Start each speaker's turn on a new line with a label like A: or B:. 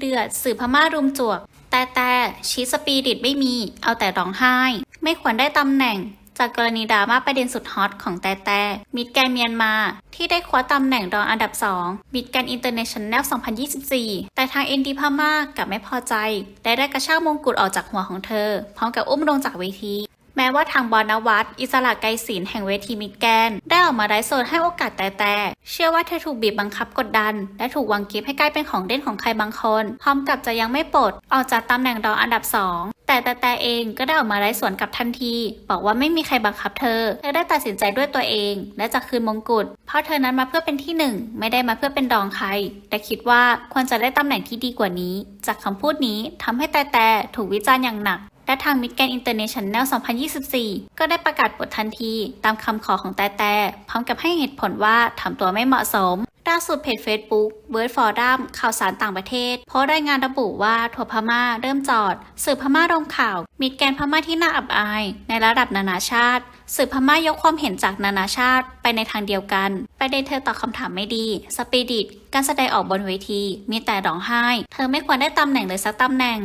A: เดือดสื่อพม่ารุมจวก แต่แต่ชีสปีดิตไม่มี เอาแต่ร้องไห้ ไม่ควรได้ตำแหน่ง จากกรณีดราม่าประเด็นสุดฮอตของแต่แต่มิดแกนเมียนมา ที่ได้คว้าตำแหน่งรองอันดับ 2 มิดแกนอินเตอร์เนชั่นแนล 2024 แต่ทางเอ็นดีพม่ากลับไม่พอใจและได้กระชากมงกุฎออกจากหัวของเธอ พร้อมกับอุ้มลงจากเวทีแม้ว่าทางบอนวัตอิสระไกรศิลป์แห่งเวทีมิดแกน ออกมาไร้โซนให้โอกาสแต่แต่เชื่อว่าเธอถูกบีบบังคับกดดัน และถูกวางกิฟให้กลายเป็นของเล่นของใครบางคน พร้อมกับจะยังไม่ปลดออกจากตำแหน่งรองอันดับ 2แต่แต่แต่เองก็ได้ออกมาไร้สวนกับทันที บอกว่าไม่มีใครบังคับเธอ เธอได้ตัดสินใจด้วยตัวเอง และจะคืนมงกุฎเพราะเธอนั้นมาเพื่อเป็นที่หนึ่งไม่ได้มาเพื่อเป็นรองใคร แต่คิดว่าควรจะได้ตำแหน่งที่ดีกว่านี้ จากคำพูดนี้ทำให้แต่แต่ถูกวิจารณ์อย่างหนัก และทางมิ d แกนอินเตอร์เนชั่นแนล 2024 ก็ได้ประกาศปลดทันที ตามคำขอของแต่แต่พร้อมกับให้เหตุผลว่าทำตัวไม่เหมาะสมล่าสุดเพจ Facebook Word Forum ข่าวสารต่างประเทศโพสต์รายงานระบุว่าทัวร์พม่าเริ่มจอด สื่อพม่าลงข่าวมิดแกนพม่าที่น่าอับอาย ในระดับนานาชาติ สื่อพม่ายกความเห็นจากนานาชาติไปในทางเดียวกันประเด็นเธอตอบคำถามไม่ดี สปีดิตการแสดงออกบนเวที มีแต่ร้องไห้ เธอไม่ควรได้ตำแหน่งเลยสักตำแหน่ง